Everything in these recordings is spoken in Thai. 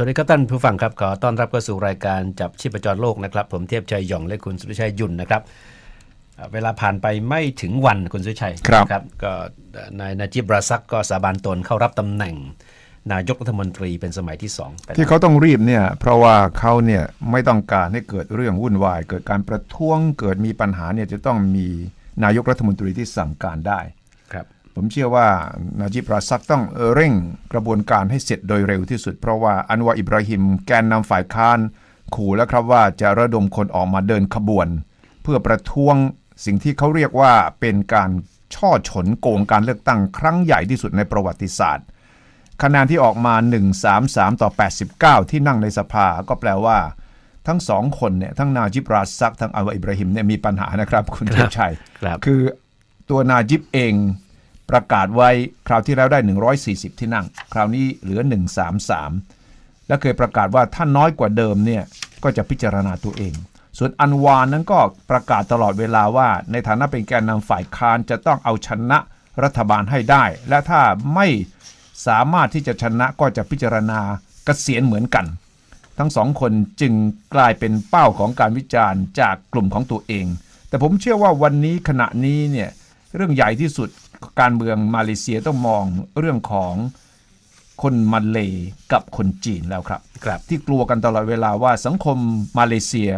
สวัสดีครับท่านผู้ฟังครับ ขอต้อนรับเข้าสู่รายการจับชีพจรโลกนะครับ ผมเทียบชัยหย่องและคุณสุริชัยยุ่นนะครับเอ่อเวลาผ่านไปไม่ถึงวันคุณสุริชัยครับนะก็นายนาจิบราซักก็สาบานตนเข้ารับตำแหน่ง นายกรัฐมนตรีเป็นสมัยที่สองไปแล้วที่เขาต้องรีบเนี่ยเพราะว่าเขาเนี่ยไม่ต้องการให้เกิดเรื่องวุ่นวาย เกิดการประท้วงเกิดมีปัญหาเนี่ยจะต้องมีนายกรัฐมนตรีที่สั่งการได้ครับ ผมเชื่อว่านาจิบราซักต้องเร่งกระบวนการให้เสร็จโดยเร็วที่สุด เพราะว่าอันวาอิบราฮิมแกนนำฝ่ายค้านขู่แล้วครับว่าจะระดมคนออกมาเดินขบวน เพื่อประท้วงสิ่งที่เขาเรียกว่าเป็นการช่อฉนโกงการเลือกตั้งครั้งใหญ่ที่สุดในประวัติศาสตร์ คะแนนที่ออกมา 133 ต่อ 89 ที่นั่งในสภาก็แปลว่า ทั้งสองคนเนี่ยทั้งนาจิบราซักทั้งอัลวาอิบราฮิมเนี่ยมีปัญหานะครับ คุณครับเทพชัยครับคือตัวนาจิบเอง ประกาศไว้คราวที่แล้วได้ 140 ที่นั่ง คราวนี้เหลือ 133 และเคยประกาศว่าถ้าน้อยกว่าเดิมเนี่ยก็จะพิจารณาตัวเอง ส่วนอันวานนั้นก็ประกาศตลอดเวลาว่า ในฐานะเป็นแกนนำฝ่ายค้านจะต้องเอาชนะรัฐบาลให้ได้ และถ้าไม่สามารถที่จะชนะก็จะพิจารณาเกษียณเหมือนกัน ทั้งสองคนจึงกลายเป็นเป้าของการวิจารณ์จากกลุ่มของตัวเอง แต่ผมเชื่อว่าวันนี้ขณะนี้เนี่ยเรื่องใหญ่ที่สุด การเมืองมาเลเซียต้องมองเรื่องของคนมาเลกับคนจีนแล้วครับครับที่กลัวกันตลอดเวลาว่าสังคมมาเลเซีย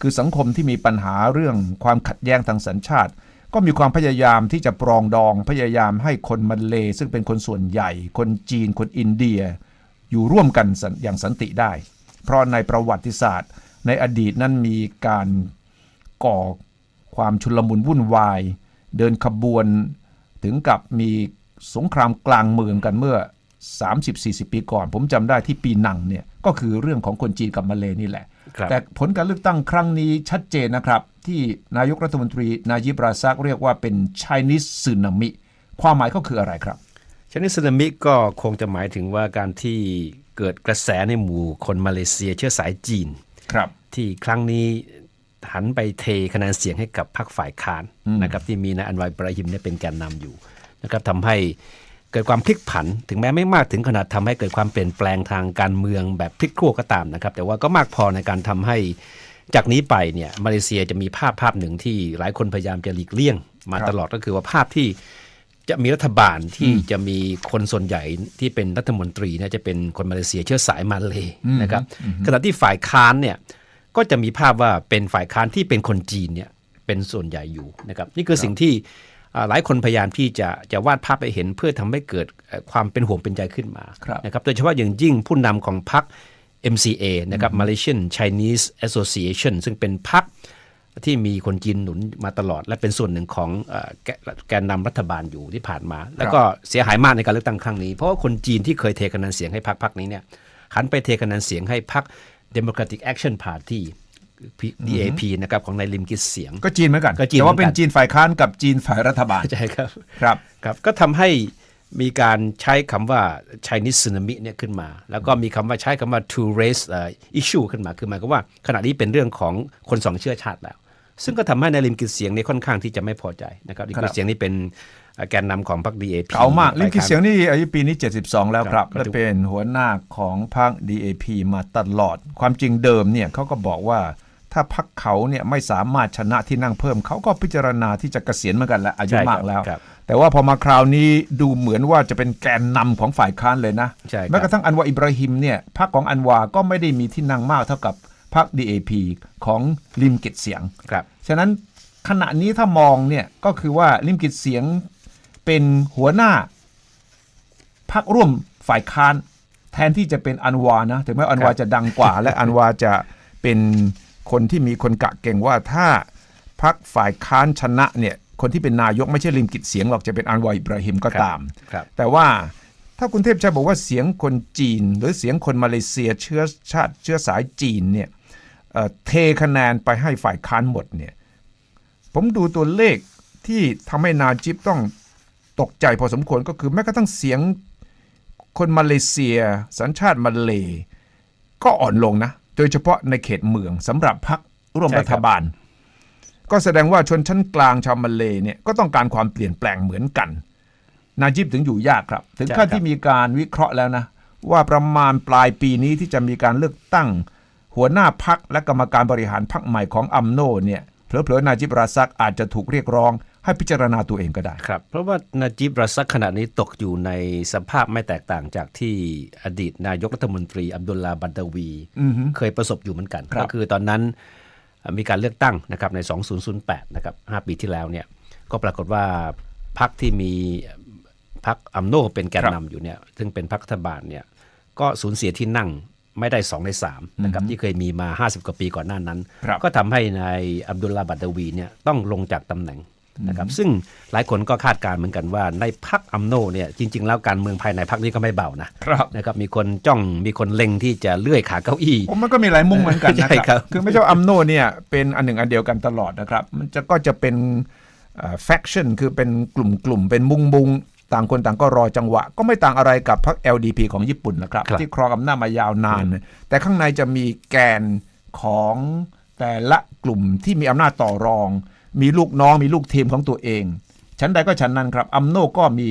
คือสังคมที่มีปัญหาเรื่องความขัดแย้งทางสัญชาติ ก็มีความพยายามที่จะปรองดองพยายามให้คนมาเลซึ่งเป็นคนส่วนใหญ่ คนจีน คนอินเดีย อยู่ร่วมกันสันอย่างสันติได้ เพราะในประวัติศาสตร์ ในอดีตนั้นมีการก่อความชุลมุนวุ่นวาย เดินขบวน ถึงกับมีสงครามกลางเมืองกันเมื่อ 30-40 ปีก่อน ผมจำได้ที่ปีหนังเนี่ยก็คือเรื่องของคนจีนกับมาเลนี่แหละครับแต่ผลการเลือกตั้งครั้งนี้ชัดเจนนะครับ ที่นายกรัฐมนตรีนายิบราซักเรียกว่าเป็น Chinese Tsunami ความหมายก็คืออะไรครับชนิดสึนามิก็คงจะหมายถึงว่าการที่เกิดกระแสในหมู่คนมาเลเซียเชื้อสายจีนครับที่ครั้งนี้ หันไปเทคะแนนเสียงให้กับพรรคฝ่ายค้านนะครับที่มีนายอันวาอิบราฮิมเนี่ยเป็นแกนนำอยู่นะครับทำให้เกิดความพลิกผัน ถึงแม้ไม่มากถึงขนาดทำให้เกิดความเปลี่ยนแปลงทางการเมืองแบบพลิกครัวก็ตามนะครับ แต่ว่าก็มากพอในการทำให้จากนี้ไปเนี่ยมาเลเซียจะมีภาพภาพหนึ่งที่หลายคนพยายามจะหลีกเลี่ยง มาครับตลอดก็คือว่าภาพที่จะมีรัฐบาลที่จะมีคนส่วนใหญ่ที่เป็นรัฐมนตรีเนี่ยจะเป็นคนมาเลเซียเชื้อสายมาเลยนะครับขณะที่ฝ่ายค้านเนี่ย ก็จะมีภาพว่าเป็นฝ่ายค้านที่เป็นคนจีนเนี่ยเป็นส่วนใหญ่อยู่นะครับนี่คือสิ่งที่อ่าหลายคนพยายามที่จะจะวาดภาพไปเห็นเพื่อทำให้เกิดเอ่อความเป็นห่วงเป็นใจขึ้นมาครับนะครับโดยเฉพาะอย่างยิ่งผู้นำของพรรค MCA นะครับ Malaysian Chinese Association ซึ่งเป็นพรรคที่มีคนจีนหนุนมาตลอด และเป็นส่วนหนึ่งของเอ่อแกแกนนำรัฐบาลอยู่ที่ผ่านมา แล้วก็เสียหายมากในการเลือกตั้งครั้งนี้ เพราะว่าคนจีนที่เคยเทคะแนนเสียงให้พรรคพรรคนี้เนี่ยหันไปเทคะแนนเสียงให้พรรค Democratic Action Party DAP นะครับของนายลิมกิตเสียง ก็จีนเหมือนกันก็จีนแต่ว่าเหมือนกันเป็นจีนฝ่ายค้านกับจีนฝ่ายรัฐบาลใช่ครับครับครับก็ทำให้มีการใช้คำว่า Chinese tsunami เนี่ยขึ้นมา แล้วก็มีคำว่าใช้คำว่า two race เอ่อ issue ขึ้นมา คือหมายความว่าขณะนี้เป็นเรื่องของคนสองเชื้อชาติแล้ว ซึ่งก็ทำให้นายลิมกิตเสียงในยค่อนข้างที่จะไม่พอใจนะครับลิมกิตเสียงนี่เป็นเอ่อ แกนนำของพรรค DAP เก่ามากลิมกิฝ่เสียงนี่อายุปีนี้ 72 แล้วครับครับและเป็นหัวหน้าของพรรค DAP มาตลอด ความจริงเดิมเนี่ยเขาก็บอกว่าถ้าพรรคเขาเนี่ยไม่สามารถชนะที่นั่งเพิ่ม เขาก็พิจารณาที่จะเกษียณเหมือนกันแล้วอายุใช่ครับมากแล้วครับแต่ว่าพอมาคราวนี้ดูเหมือนว่าจะเป็นแกนนำของฝ่ายค้านเลยนะใช่ครับแม้กระทั่งอันวาอิบราฮิมเนี่ยพรรคของอันวาก็ไม่ได้มีที่นั่งมากเท่ากับพรรค DAP ของลิมกิตเสียงครับฉะนั้นขณะนี้ถ้ามองเนี่ยก็คือว่าลิมกิตเสียง เป็นหัวหน้าพักร่วมฝ่ายค้าน แทนที่จะเป็นอันวานะถึงแม้อันวาจะดังกว่า และอันวาจะเป็นคนที่มีคนกะเก่งว่าถ้าพักฝ่ายค้านชนะเนี่ยคนที่เป็นนายกไม่ใช่ลิมกิตเสียงหรอกจะเป็นอันวาอิบราฮิมก็ตามครับแต่ว่าถ้าคุณเทพชัยบอกว่าเสียงคนจีน หรือเสียงคนมาเลเซียเชื้อชาติเชื้อสายจีนเนี่ยเอ่อเทคะแนนไปให้ฝ่ายค้านหมดเนี่ยผมดูตัวเลขที่ทำให้นาจิบต้อง ตกใจพอสมควรก็คือแม้กระทั่งเสียงคนมาเลเซีย สัญชาติมาเลก็อ่อนลงนะ โดยเฉพาะในเขตเมืองสำหรับพรรคร่วมใช่ครับรัฐบาล ก็แสดงว่าชนชั้นกลางชาวมาเลเนี่ยก็ต้องการความเปลี่ยนแปลงเหมือนกัน นาจิบถึงอยู่ยากครับ ถึงขั้นที่มีการวิเคราะห์แล้วนะ ว่าประมาณปลายปีนี้ที่จะมีการเลือกตั้ง หัวหน้าพักและกรรมการบริหารพักใหม่ของอัมโนเนี่ยเผลอๆนาจิบราซักอาจจะถูกเรียกร้อง ให้พิจารณาตัวเองก็ได้ครับ เพราะว่านาจิบรัซักขณะนี้ตกอยู่ในสภาพไม่แตกต่างจากที่อดีตนายกรัฐมนตรี อับดุลลาห์บันดาวี เคยประสบอยู่เหมือนกันครับก็คือตอนนั้นเอ่อมีการเลือกตั้งนะครับใน 2008 นะครับ 5 ปีที่แล้วเนี่ยก็ปรากฏว่าพรรคที่มีพรรคอัมโนเป็นแกนนำอยู่เนี่ยซึ่งเป็นพรรครัฐบาลเนี่ยก็สูญเสียที่นั่งไม่ได้ 2 ใน3นะครับที่เคยมีมา 50 กว่าปีก่อนหน้านั้นครับก็ทำให้นายอับดุลลาห์บัดดาวีเนี่ยต้องลงจากตำแหน่ง นะครับซึ่งหลายคนก็คาดการณ์เหมือนกันว่าในพรรคอัมโนเนี่ยจริง ๆ แล้วการเมืองภายในพรรคนี้ก็ไม่เบานะครับนะครับมีคนจ้องมีคนเล็งที่จะเลื่อยขาเก้าอี้ผมมันก็มีหลายมุมเหมือนกันนะใช่คครัรับบคือไม่ใช่ว่าอัมโนเนี่ยเป็นอันหนึ่งอันเดียวกันตลอดนะครับ มันจะก็จะเป็นแฟคชั่นคือเป็นกลุ่มๆเป็นมุงมุงๆต่างคนต่างก็รอจังหวะ ก็ไม่ต่างอะไรกับพรรค LDP ของญี่ปุ่นนะครับครับที่ครองอำนาจมายาวนาน แต่ข้างในจะมีแกนของแต่ละกลุ่มที่มีอำนาจต่อรอง มีลูกน้องมีลูกทีมของตัวเองชั้นใดก็ชั้นนั้นครับอัมโนก็มี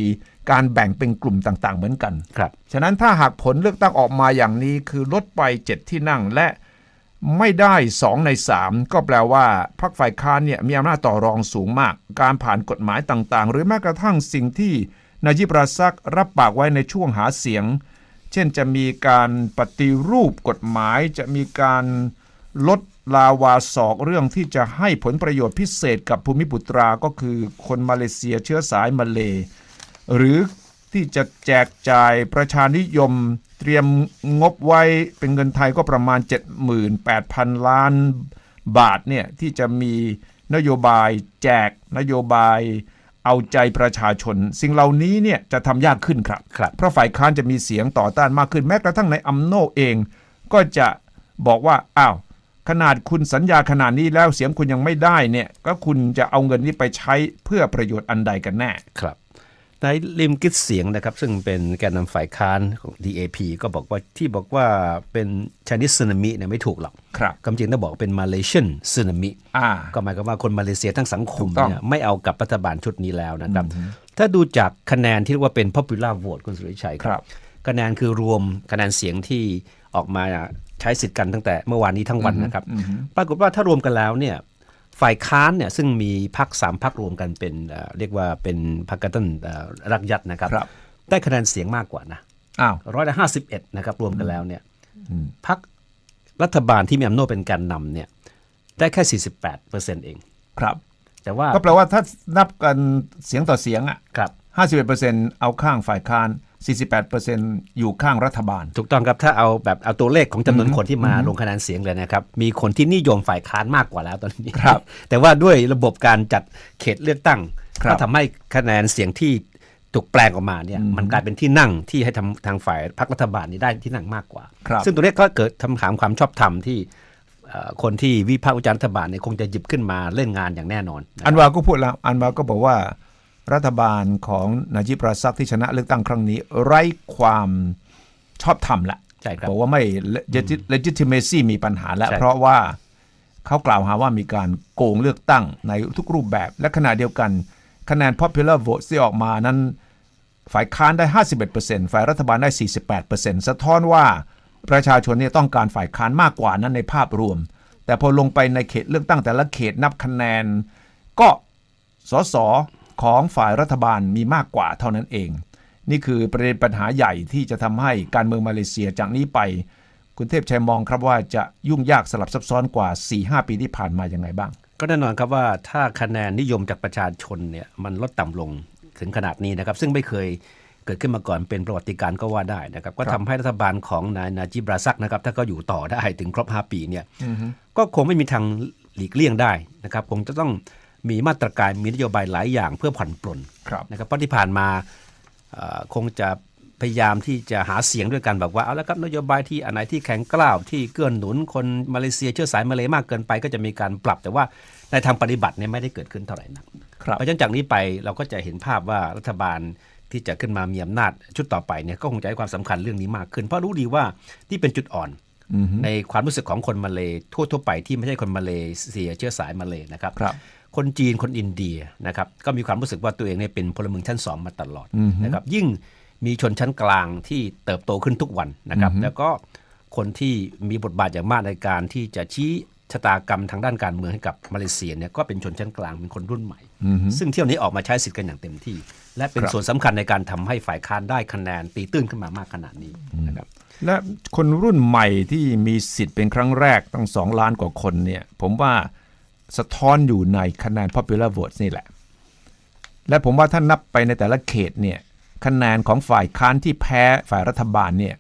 การแบ่งเป็นกลุ่มต่างๆ เหมือนกันครับฉะนั้นถ้าหากผลเลือกตั้งออกมาอย่างนี้คือลดไป 7 ที่นั่งและไม่ได้ 2 ใน 3 ก็แปลว่าพรรคฝ่ายค้านเนี่ยมีอำนาจต่อรองสูงมาก การผ่านกฎหมายต่างๆ หรือแม้กระทั่งสิ่งที่นายจิบราซักรับปากไว้ในช่วงหาเสียง เช่นจะมีการปฏิรูปกฎหมายจะมีการลด ลาวาศอกเรื่องที่จะให้ผลประโยชน์พิเศษกับภูมิปุตราก็คือคนมาเลเซียเชื้อสายมาเล หรือที่จะแจกจ่ายประชานิยมเตรียมงบไว้เป็นเงินไทยก็ประมาณ 78,000 ล้านบาทเนี่ยที่จะมีนโยบายแจกนโยบายเอาใจประชาชน สิ่งเหล่านี้เนี่ยจะทำยากขึ้นครับครับเพราะฝ่ายค้านจะมีเสียงต่อต้านมากขึ้นแม้กระทั่งในอัมโนเอง ก็จะบอกว่าอ้าว ขนาดคุณสัญญาขนาดนี้แล้วเสียงคุณยังไม่ได้เนี่ย ก็คุณจะเอาเงินนี้ไปใช้เพื่อประโยชน์อันใดกันแน่ครับนายลิมกิตเสียงนะครับซึ่งเป็นแกนนำฝ่ายค้านของ DAP ก็บอกว่าที่บอกว่าเป็นชนิดสึนามิเนี่ยไม่ถูกหรอกครับความจริงต้องบอกว่าเป็นมาเลเซียนสึนามิอ่าก็หมายความว่าคนมาเลเซียทั้งสังคมถูกต้องเนี่ยไม่เอากับรัฐบาลชุดนี้แล้วนะครับถ้าดูจากคะแนนที่เรียกว่าเป็น popular vote คุณสุริชัยครับคะแนนคือรวมคะแนนเสียงที่ ออกมาใช้สิทธิ์กันตั้งแต่เมื่อวานนี้ทั้งวันนะครับ ปรากฏว่าถ้ารวมกันแล้วเนี่ยฝ่ายค้านเนี่ยซึ่งมีพักสามพักรวมกันเป็นเอ่อเรียกว่าเป็นพักกันตันเอ่อรักยัดนะครับครับ ได้คะแนนเสียงมากกว่านะอ้าวร้อยละห้าสิบเอ็ดนะครับรวมกันแล้วเนี่ยพักรัฐบาลที่มีอำนาจเป็นแการนำเนี่ยได้แค่ 48เปอร์เซ็นต์เอง ครับ แต่ว่าก็แปลว่าถ้านับกันเสียงต่อเสียงอะครับ51%เอาข้างฝ่ายค้าน 48%อยู่ข้างรัฐบาล ถูกต้องครับ ถ้าเอาแบบเอาตัวเลขของจำนวนคนที่มาลงคะแนนเสียงเลยนะครับ มีคนที่นิยมฝ่ายค้านมากกว่าแล้วตอนนี้ครับ แต่ว่าด้วยระบบการจัดเขตเลือกตั้งครับก็ทำให้คะแนนเสียงที่ถูกแปลงออกมาเนี่ยมันกลายเป็นที่นั่งที่ให้ทำทางฝ่ายพรรครัฐบาลนี้ได้ที่นั่งมากกว่าครับซึ่งตัวเลขก็เกิดคำถามความชอบธรรมที่เอ่อคนที่วิพากษ์วิจารณ์รัฐบาลเนี่ยคงจะหยิบขึ้นมาเล่นงานอย่างแน่นอนนะครับอันวาก็พูดแล้วอันวาก็บอกว่า รัฐบาลของนาจิปราซักที่ชนะเลือกตั้งครั้งนี้ ไร้ความชอบธรรมละใช่ครับบอกว่าไม่ legit- legitimacy มีปัญหาแล้วใช่เพราะว่าเขากล่าวหาว่ามีการโกงเลือกตั้งในทุกรูปแบบ และขณะเดียวกัน คะแนน popular vote ที่ออกมานั้น ฝ่ายค้านได้ 51%ฝ่ายรัฐบาลได้ 48%สะท้อนว่าประชาชนเนี่ยต้องการฝ่ายค้านมากกว่านั้นในภาพรวม แต่พอลงไปในเขตเลือกตั้งแต่ละเขตนับคะแนน ก็สส ของฝ่ายรัฐบาลมีมากกว่าเท่านั้นเอง นี่คือประเด็นปัญหาใหญ่ที่จะทำให้การเมืองมาเลเซียจากนี้ไป คุณเทพชัยมองครับว่าจะยุ่งยากสลับซับซ้อนกว่า 4-5 ปีที่ผ่านมาอย่างไรบ้าง ก็แน่นอนครับว่าถ้าคะแนนนิยมจากประชาชนเนี่ยมันลดต่ำลงถึงขนาดนี้นะครับ ซึ่งไม่เคยเกิดขึ้นมาก่อนเป็นประวัติการณ์ก็ว่าได้นะครับ ก็ทำให้รัฐบาลของนายนาจิบราซักนะครับ ถ้าก็อยู่ต่อได้ถึงครบ 5 ปีเนี่ยก็คงไม่มีทางหลีกเลี่ยงได้นะครับ คงจะต้อง มีมาตรการมีนโยบายหลายอย่างเพื่อผ่อนปลนครับนะครับเพราะที่ผ่านมาเอ่อคงจะพยายามที่จะหาเสียงด้วยกันบอกว่าเอาละครับนโยบายที่อันไหนที่แข็งกล้าวที่เกื้อหนุนคนมาเลเซียเชื้อสายมาเลยมากเกินไป ก็จะมีการปรับ แต่ว่าในทางปฏิบัติเนี่ยไม่ได้เกิดขึ้นเท่าไหร่นักครับเพราะฉะนั้นจากนี้ไปเราก็จะเห็นภาพว่ารัฐบาลที่จะขึ้นมามีอำนาจชุดต่อไปเนี่ยก็คงจะให้ความสำคัญเรื่องนี้มากขึ้น เพราะรู้ดีว่าที่เป็นจุดอ่อนในความรู้สึกของคนมาเลยทั่วๆไปที่ไม่ใช่คนมาเลเซียเชื้อสายมาเลยนะครับครับ คนจีนคนอินเดียนะครับก็มีความรู้สึกว่าตัวเองเนี่ยเป็นพลเมืองชั้นสองมาตลอดนะครับยิ่งมีชนชั้นกลางที่เติบโตขึ้นทุกวันนะครับแล้วก็คนที่มีบทบาทอย่างมากในการที่จะชี้ชะตากรรมทางด้านการเมืองให้กับมาเลเซียเนี่ยก็เป็นชนชั้นกลางเป็นคนรุ่นใหม่ ซึ่งเที่ยวนี้ออกมาใช้สิทธิ์กันอย่างเต็มที่ และเป็นครับส่วนสำคัญในการทำให้ฝ่ายค้านได้คะแนนตีตื้นขึ้นมามากขนาดนี้นะครับและคนรุ่นใหม่ที่มีสิทธิ์เป็นครั้งแรกตั้งสองล้านกว่าคนเนี่ยผมว่า สะท้อนอยู่ในคะแนน popular vote นี่แหละ และผมว่าถ้านับไปในแต่ละเขตเนี่ยคะแนนของฝ่ายค้านที่แพ้ฝ่ายรัฐบาลเนี่ย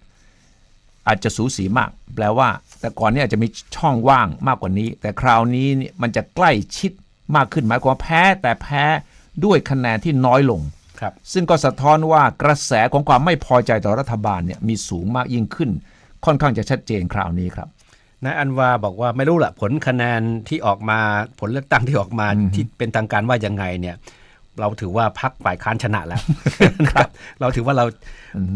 อาจจะสูสีมาก แปลว่า แต่ก่อนเนี่ยอาจจะมีช่องว่างมากกว่านี้ แต่คราวนี้เนี่ยมันจะใกล้ชิดมากขึ้นหมายความว่าแพ้แต่แพ้ด้วยคะแนนที่น้อยลงครับซึ่งก็สะท้อนว่ากระแสของความไม่พอใจต่อรัฐบาลเนี่ยมีสูงมากยิ่งขึ้น ค่อนข้างจะชัดเจนคราวนี้ครับ นายอันวาบอกว่าไม่รู้ละผลคะแนนที่ออกมาผลเลือกตั้งที่ออกมาที่เป็นทางการว่ายังไงเนี่ย เราถือว่าพักฝ่ายค้านชนะแล้วครับ เราถือว่าเรา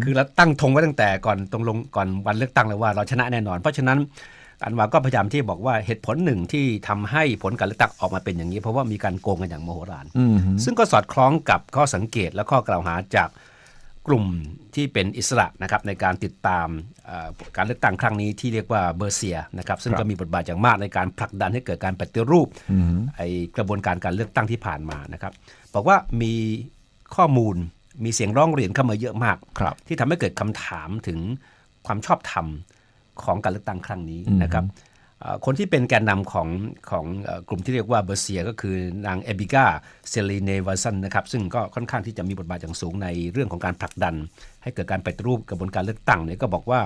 คือเราตั้งธงไว้ตั้งแต่ก่อนตรงลงก่อนวันเลือกตั้งเลยว่าเราชนะแน่นอน เพราะฉะนั้นอันวาก็พยายามที่บอกว่าเหตุผลหนึ่งที่ทำให้ผลการเลือกตั้งออกมาเป็นอย่างนี้ เพราะว่ามีการโกงกันอย่างโมโหฬารอืมซึ่งก็สอดคล้องกับข้อสังเกตและข้อกล่าวหาจาก กลุ่มที่เป็นอิสระนะครับในการติดตามเอ่อการเลือกตั้งครั้งนี้ที่เรียกว่าเบอร์เซียนะครับซึ่งครับก็มีบทบาทอย่างมากในการผลักดันให้เกิดการปฏิรูปไอกระบวนการการเลือกตั้งที่ผ่านมานะครับบอกว่ามีข้อมูลมีเสียงร้องเรียนเข้ามาเยอะมากครับที่ทำให้เกิดคำถามถึงความชอบธรรมของการเลือกตั้งครั้งนี้นะครับเอ่อ คนที่เป็นแกนนำของของเอ่อกลุ่มที่เรียกว่าเบอร์เซียก็คือนางเอบิกาเซลีเนวาซันนะครับซึ่งก็ค่อนข้างที่จะมีบทบาทอย่างสูงในเรื่องของการผลักดัน ให้เกิดการปฏิรูปกระบวนการเลือกตั้งเนี่ยก็บอกว่า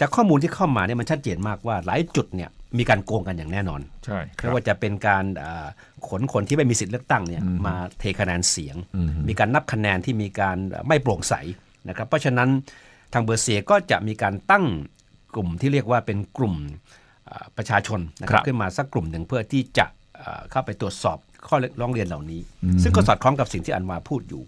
จากข้อมูลที่เข้ามาเนี่ยมันชัดเจนมากว่าหลายจุดเนี่ยมีการโกงกันอย่างแน่นอนใช่คไม่รับว่าจะเป็นการอ่าขนคนที่ไม่มีสิทธิ์เลือกตั้งเนี่ยมาเทคะแนนเสียง มีการนับคะแนนที่มีการไม่โปร่งใสนะครับเพราะฉะนั้นทางเบอร์เซียก็จะมีการตั้งกลุ่มที่เรียกว่าเป็นกลุ่มอ่า ประชาชนนะคครัรับบขึ้นมาสักกลุ่มหนึ่งเพื่อที่จะอ่าเข้าไปตรวจสอบข้อร้องเรียนเหล่านี้ ซึ่งก็สอดคล้องกับสิ่งที่อันวาพูดอยู่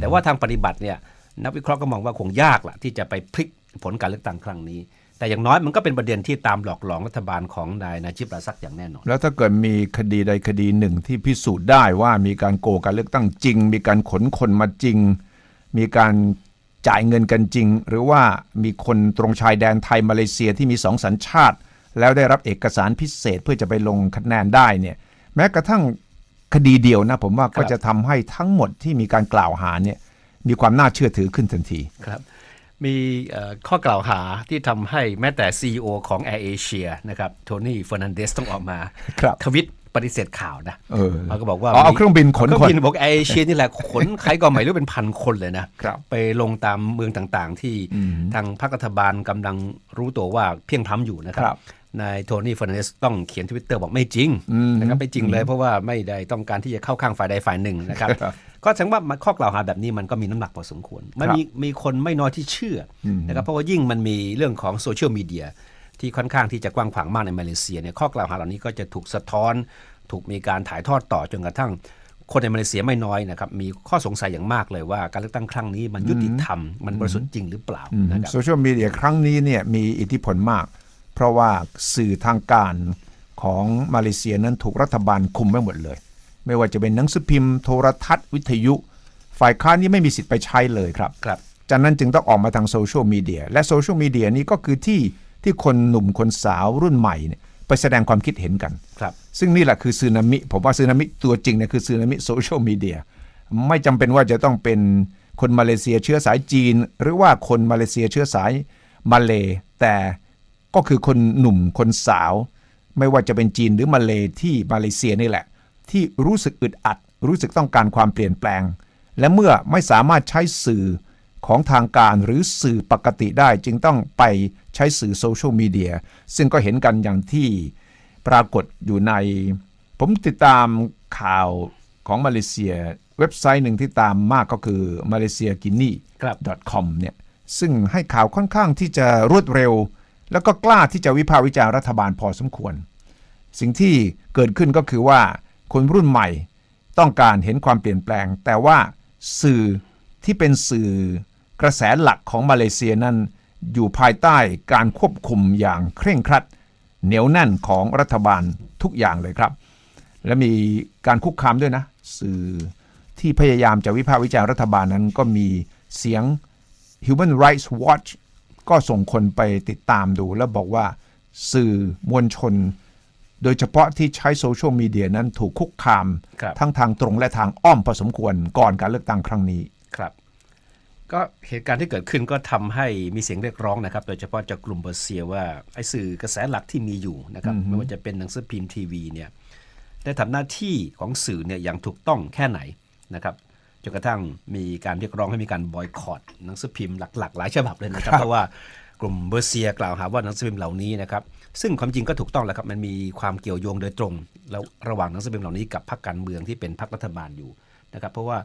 แต่ว่าทางปฏิบัติเนี่ยนักวิเคราะห์ก็มองว่าคงยากละที่จะไปพลิกผลการเลือกตั้งครั้งนี้ แต่อย่างน้อยมันก็เป็นประเด็นที่ตามหลอกหลอนรัฐบาลของนายนาจิบราซักอย่างแน่นอน แล้วถ้าเกิดมีคดีใดคดีหนึ่งที่พิสูจน์ได้ว่ามีการโกงการเลือกตั้งจริง มีการขนคนมาจริง มีการจ่ายเงินกันจริง หรือว่ามีคนตรงชายแดนไทยมาเลเซียที่มีสองสัญชาติ แล้วได้รับเอกสารพิเศษเพื่อจะไปลงคะแนนได้เนี่ยแม้กระทั่งคดีเดียวนะผมว่าครัก็บจะทำให้ทั้งหมดที่มีการกล่าวหาเนี่ยมีความน่าเชื่อถือขึ้นทันทีครับมีเอ่อข้อกล่าวหาที่ทำให้แม้แต่ CEO ของ Air Asia นะครับโทนี่เฟอร์นันเดสต้องออกมาครับทวิตปฏิเสธข่าวนะเออเขาก็บอกว่าอ๋อเอาเครื่องบินขนเครื่คอนงบินบอก Air Asia นี่แหละขนใครก็ไม่รู้เป็นพันคนเลยนะครับไปลงตามเมืองต่างๆ ที่ทางพรรครัฐบาลกำลังรู้ตัวว่าเพียงพล้ำอยู่นะครัครับบ นายโทนี่เฟอร์นันเดสต้องเขียนทวิตเตอร์บอกไม่จริงนะครับไม่จริงเลยเพราะว่าไม่ได้ต้องการที่จะเข้าข้างฝ่ายใดฝ่ายหนึ่งนะครับครับก็แสดงว่ามันข้อกล่าวหาแบบนี้มันก็มีน้ำหนักพอสมควรมันมีมีคนไม่น้อยที่เชื่ออนะครับเพราะว่ายิ่งมันมีเรื่องของโซเชียลมีเดียที่ค่อนข้างที่จะกว้างขวางมากในมาเลเซียเนี่ยข้อกล่าวหาเหล่านี้ก็จะถูกสะท้อน ถูกมีการถ่ายทอดต่อจนกระทั่งคนในมาเลเซียไม่น้อยนะครับมีข้อสงสัยอย่างมากเลยว่าการเลือกตั้งครั้งนี้มันยุติธรรมมันบริสุทธิ์จริงหรือเปล่านะครับโซเชียลมีเดียครั้งนี้เนี่ยมีอิทธิพลมาก เพราะว่าสื่อทางการของมาเลเซียนั้นถูกรัฐบาลคุมไว้หมดเลย ไม่ว่าจะเป็นหนังสือพิมพ์โทรทัศน์วิทยุ ฝ่ายค้านนี่ไม่มีสิทธิ์ไปใช้เลยครับครับจากนั้นจึงต้องออกมาทางโซเชียลมีเดียและโซเชียลมีเดียนี้ก็คือที่ที่คนหนุ่มคนสาวรุ่นใหม่เนี่ยไปแสดงความคิดเห็นกันครับซึ่งนี่แหละคือซึนามิผมว่าซึนามิตัวจริงเนี่ยคือซึนามิโซเชียลมีเดียไม่จำเป็นว่าจะต้องเป็นคนมาเลเซียเชื้อสายจีน หรือว่าคนมาเลเซียเชื้อสายมาเลแต่ ก็คือคนหนุ่มคนสาว ไม่ว่าจะเป็นจีนหรือมาเลที่มาเลเซียนี่แหละ ที่รู้สึกอึดอัด รู้สึกต้องการความเปลี่ยนแปลง และเมื่อไม่สามารถใช้สื่อของทางการหรือสื่อปกติได้จึงต้องไปใช้สื่อโซเชียลมีเดียซึ่งก็เห็นกันอย่างที่ปรากฏอยู่ใน ผมติดตามข่าวของมาเลเซีย เว็บไซต์หนึ่งที่ตามมากก็คือ malaysia guinea ครับ com เนี่ยซึ่งให้ข่าวค่อนข้างที่จะรวดเร็ว แล้วก็กล้าที่จะวิพากษ์วิจารณ์รัฐบาลพอสมควร สิ่งที่เกิดขึ้นก็คือว่าคนรุ่นใหม่ต้องการเห็นความเปลี่ยนแปลง แต่ว่าสื่อที่เป็นสื่อกระแสหลักของมาเลเซียนั้น อยู่ภายใต้การควบคุมอย่างเคร่งครัด เหนียวแน่นของรัฐบาลทุกอย่างเลยครับ และมีการคุกคามด้วยนะ สื่อที่พยายามจะวิพากษ์วิจารณ์รัฐบาลนั้นก็มีเสียง Human Rights Watch ก็ส่งคนไปติดตามดูแล้วบอกว่าสื่อมวลชน โดยเฉพาะที่ใช้โซเชียลมีเดียนั้นถูกคุกคามครับทั้งทางตรงและทางอ้อมพอสมควรก่อนการเลือกตั้งครั้งนี้ครับ ก็เหตุการณ์ที่เกิดขึ้นก็ทำให้มีเสียงเรียกร้องนะครับ โดยเฉพาะจากกลุ่มเบอร์เซียว่าไอ้สื่อกระแสหลักที่มีอยู่นะครับไม่ว่าจะเป็นหนังสือพิมพ์ทีวีเนี่ยได้ทำหน้าที่ของสื่อเนี่ยอย่างถูกต้องแค่ไหนนะครับ จนกระทั่งมีการเรียกร้องให้มีการบอยคอตหนังสือพิมพ์หลักๆ หลายฉบับเลยนะครับเพราะว่ากลุ่มเบอร์เซียกล่าวหาว่าหนังสือพิมพ์เหล่านี้นะครับซึ่งความจริงก็ถูกต้องแล้วครับมันมีความเกี่ยวโยงโดยตรง แล้วระหว่างหนังสือพิมพ์เหล่านี้กับพรรคการเมืองที่เป็นพรรครัฐบาลอยู่นะครับเพราะว่า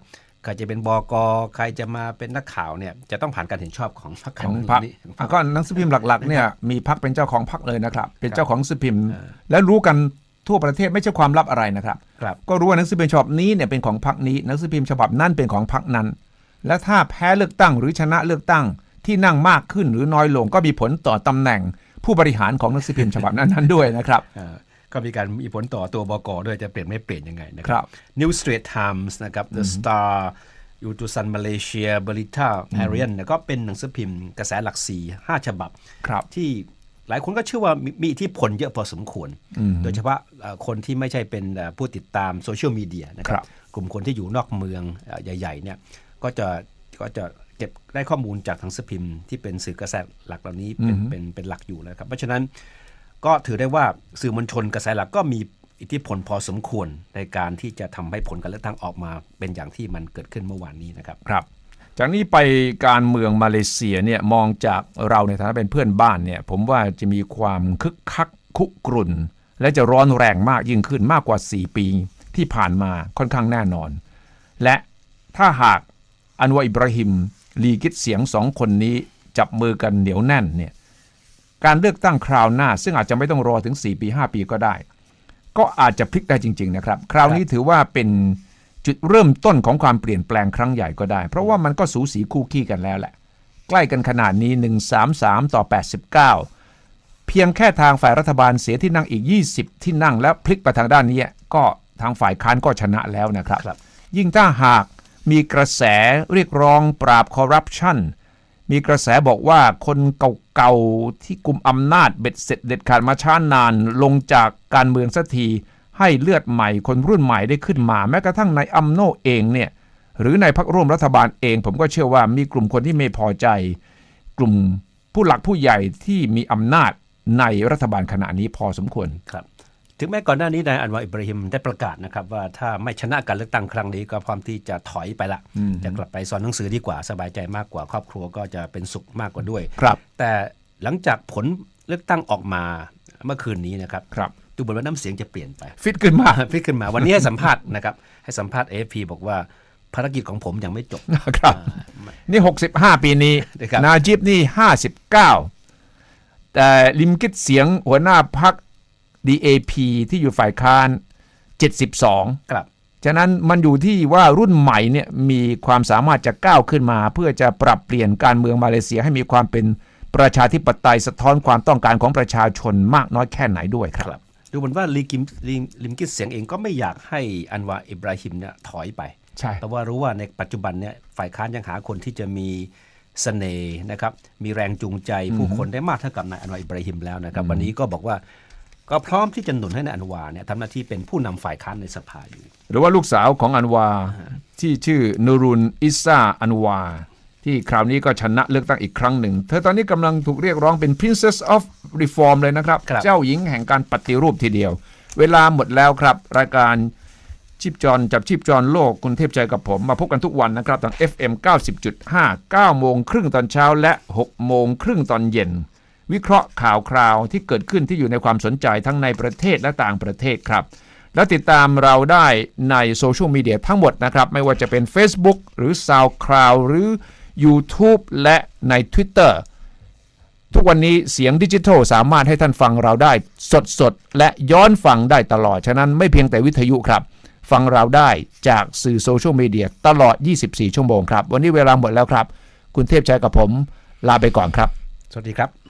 ใครจะเป็นบกใครจะมาเป็นนักข่าวเนี่ยจะต้องผ่านการเห็นชอบของพรรคกาขรองเมืองพรรคนี้อะก็หนังสือพิมพ์หลักๆเนี่ยมีพรรคเป็นเจ้าของพรรคเลยนะครับ เป็นเจ้าของหนังสือพิมพ์ และรู้กัน ทั่วประเทศไม่ใช่ความลับอะไรนะครับ ครับ ก็รู้ว่าหนังสือพิมพ์ฉบับนี้เนี่ยเป็นของพรรคนี้หนังสือพิมพ์ฉบับนั้นเป็นของพรรคนั้น และถ้าแพ้เลือกตั้งหรือชนะเลือกตั้งที่นั่งมากขึ้นหรือน้อยลงก็มีผลต่อตำแหน่งผู้บริหารของหนังสือพิมพ์ฉบับนั้นๆด้วยนะครับเอ่อก็มีการมีผลต่อตัวบกด้วยจะเปลี่ยนไม่เปลี่ยนยังไงนะคครัรับ New Straits Times นะครับ The Star u t u s a n Malaysia Berita Harian เนี่ยก็เป็นหนังสือพิมพ์กระแสหลักสี่ห้าฉบับครับที่ หลายคนก็เชื่อว่ามีมีอิทธิพลเยอะพอสมควร โดยเฉพาะเอ่อคนที่ไม่ใช่เป็นเอ่อผู้ติดตามโซเชียลมีเดียนะคครัรับบกลุ่มคนที่อยู่นอกเมืองเอ่อใหญ่ๆเนี่ยก็จะก็จะเก็บได้ข้อมูลจากหนังสือพิมพ์ที่เป็นสื่อกระแสหลักเหล่านี้เป็นเป็นเป็นหลักอยู่แล้วครับ เพราะฉะนั้นก็ถือได้ว่าสื่อมวลชนกระแสหลักก็มีอิทธิพลพอสมควรในการที่จะทำให้ผลการเลือกตั้งออกมาเป็นอย่างที่มันเกิดขึ้นเมื่อวานนี้นะครับครับ จากนี้ไปการเมืองมาเลเซียเนี่ยมองจากเราในฐานะเป็นเพื่อนบ้านเนี่ยผมว่าจะมีความคึกคักคุกรุ่น และจะร้อนแรงมากยิ่งขึ้นมากกว่า 4 ปีที่ผ่านมาค่อนข้างแน่นอน และถ้าหากอันวาอิบราฮิมลีกิดเสียงสองคนนี้จับมือกันเหนียวแน่นเนี่ยการเลือกตั้งคราวหน้า ซึ่งอาจจะไม่ต้องรอถึง 4 ปี 5 ปีก็ได้ ก็อาจจะพลิกได้จริง ๆ นะครับ คราวนี้ถือว่าเป็น จุดเริ่มต้นของความเปลี่ยนแปลงครั้งใหญ่ก็ได้ เพราะว่ามันก็สูสีคู่ขี้กันแล้วแหละ ใกล้กันขนาดนี้ 133 ต่อ 89 เพียงแค่ทางฝ่ายรัฐบาลเสียที่นั่งอีก 20 ที่นั่งแล้วพลิกไปทางด้านนี้ก็ทางฝ่ายค้านก็ชนะแล้วนะครับครับยิ่งถ้าหากมีกระแสเรียกร้องปราบคอร์รัปชันมีกระแสบอกว่าคนเก่าๆที่กลุ่มอำนาจเบ็ดเสร็จเด็ดขาดมาช้านานลงจากการเมืองสักที ให้เลือดใหม่คนรุ่นใหม่ได้ขึ้นมา แม้กระทั่งในอัมโนเองเนี่ยหรือในพรรคร่วมรัฐบาลเอง ผมก็เชื่อว่ามีกลุ่มคนที่ไม่พอใจ กลุ่มผู้หลักผู้ใหญ่ที่มีอำนาจในรัฐบาลขณะนี้พอสมควรครับถึงแม้ก่อนหน้านี้นายอันวาอิบราฮิมได้ประกาศนะครับว่าถ้าไม่ชนะการเลือกตั้งครั้งนี้ก็พร้อมที่จะถอยไปละจะกลับไปสอนหนังสือดีกว่าสบายใจมากกว่า ครอบครัวก็จะเป็นสุขมากกว่าด้วยครับ แต่หลังจากผลเลือกตั้งออกมาเมื่อคืนนี้นะครับครับ ดูเหมือนว่าน้ำเสียงจะเปลี่ยนไป ฟิตขึ้นมาพิขึ้นมา วันนี้ให้สัมภาษณ์นะครับ ให้สัมภาษณ์ AFP บอกว่าภารกิจของผมยังไม่จบครับ นี่ 65 ปีนี้นะครับนาจิบนี่ 59 แต่ลิมกิดเสียงหัวหน้าพัก DAP ที่อยู่ฝ่ายค้าน 72 ครับ ฉะนั้นมันอยู่ที่ว่ารุ่นใหม่เนี่ยมีความสามารถจะก้าวขึ้นมา เพื่อจะปรับเปลี่ยนการเมืองมาเลเซียให้มีความเป็นประชาธิปไตยสะท้อนความต้องการของประชาชนมากน้อยแค่ไหนด้วยครับครับ ดูเหมือนว่าลีกิมลิมลิมกิสเสียงเองก็ไม่อยากให้อันวาอิบราฮิมเนี่ยถอยไปใช่เพราะว่ารู้ว่าในปัจจุบันเนี่ยฝ่ายค้านยังหาคนที่จะมีเสน่ห์นะครับ มีแรงจูงใจผู้คนได้มากเท่ากับนายอันวาอิบราฮิมแล้วนะครับ วันนี้ก็บอกว่าก็พร้อมที่จะหนุนให้นายอันวาเนี่ยทำหน้าที่เป็นผู้นำฝ่ายค้านในสภาอยู่ หรือว่าลูกสาวของอันวาที่ชื่อนูรุนอิซาอันวา ที่คราวนี้ก็ชนะเลือกตั้งอีกครั้งหนึ่ง เธอตอนนี้กำลังถูกเรียกร้องเป็น Princess of Reform เลยนะครับครับ เจ้าหญิงแห่งการปฏิรูปทีเดียว เวลาหมดแล้วครับ รายการชีพจรจับชีพจรโลกคุณเทพใจกับผม มาพบกันทุกวันนะครับทาง FM 90.5 9โมงครึ่งตอนเช้าและ6โมงครึ่งตอนเย็น วิเคราะห์ข่าวคราวที่เกิดขึ้นที่อยู่ในความสนใจทั้งในประเทศและต่างประเทศครับแล้วติดตามเราได้ในโซเชียลมีเดียทั้งหมดนะครับ ไม่ว่าจะเป็น Facebook หรือ SoundCloud หรือ YouTube และใน Twitter ทุกวันนี้เสียงดิจิทัลสามารถให้ท่านฟังเราได้สดๆและย้อนฟังได้ตลอด ฉะนั้นไม่เพียงแต่วิทยุครับ ฟังเราได้จากสื่อโซเชียลมีเดียตลอด 24 ชั่วโมงครับ วันนี้เวลาหมดแล้วครับ คุณเทพชัยกับผมลาไปก่อนครับ สวัสดีครับ